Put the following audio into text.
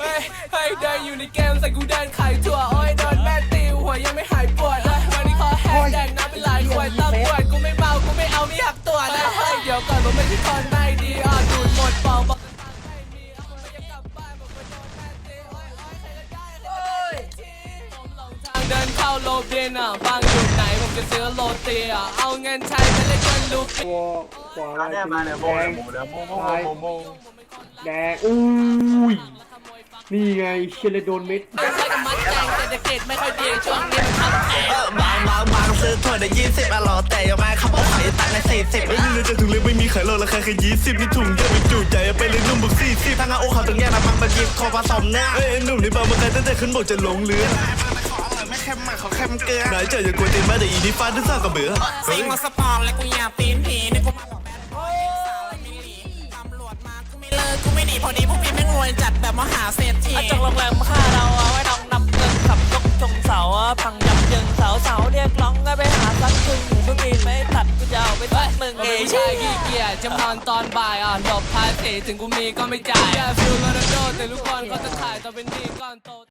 เฮ้ยเฮ้ยเดินอยู่ในเกมใส่กูเดินขายถั่วอ้อยโดนแม่ตีหัวยังไม่หายปวดเลยวันนี้คอแห้งแดงน้ำเป็นหลายขวดตำรวจกูไม่เมากูไม่เอาไม่หักตัวนะเฮ้ยเดี๋ยวก่อนผมไม่ใช่คนไม่ดีอะดูดหมดปองบอกเดินเข้าโลเบียนอะฟัง ซื้อโรตีอะเอาเงินใช้ไปเล่นเงินลูกตัวขวามาเนี่ยมาเนี่ยโมเลยวงโมเลยวโมโมโมโมแดงอุ้ยนี่ไงเชลโดนเม็ดใช้กับมัดแจงเศรษฐกิจไม่ค่อยดีช่วงนี้มันทับแตกบางบางบางซื้อถ้วยได้ยี่สิบอะหรอแต่ยังไม่ขับเอาไข่ตังในสี่สิบไม่รู้จะถุงเล็กไม่มีไข่โลราคาแค่ยี่สิบนี่ถุงเยอะไปจุใจไปเลยนุ่มบุกสี่สิบทางอาโอเขาต้องแยกนะบางบางยิบคอผสมเนี่ยเอ้ยหนุ่มนี่บางบางใครตั้งแต่ขึ้นบกจะหลงเรือ ไม่เข้มมากขอเข้มเกลือไหนเจออย่ากลัวตีนมาแต่อีนี่ฟาดด้วยซ่ากับเบื่อซิงมาสปอร์ตและกูอยากตีนผีนี่กูมาบอกแบดบอยสาวและมิลลีตำรวจมากูไม่เลิกกูไม่หนีพอดีพวกพี่แม่งรวยจัดแบบมหาเศรษฐีจงโรงแรมค่าเราเอาไว้น้องนำเงินขับยกชงเสาพังยับยึงเสาเสาเรียกร้องก็ไปหาสักครึ่งหรือปีนไม่ตัดกูจะเอาไปสักหนึ่งผมเอเป็นงผู้ชายขี้เกียจจะนอนตอนบ่ายอ่อนหลบภาษีถึงกูมีก็ไม่จ่ายแค่ฟิลโรนัลโดแต่ลูกบอลก็จะขายตอนเป็นหนี้ก้อนโต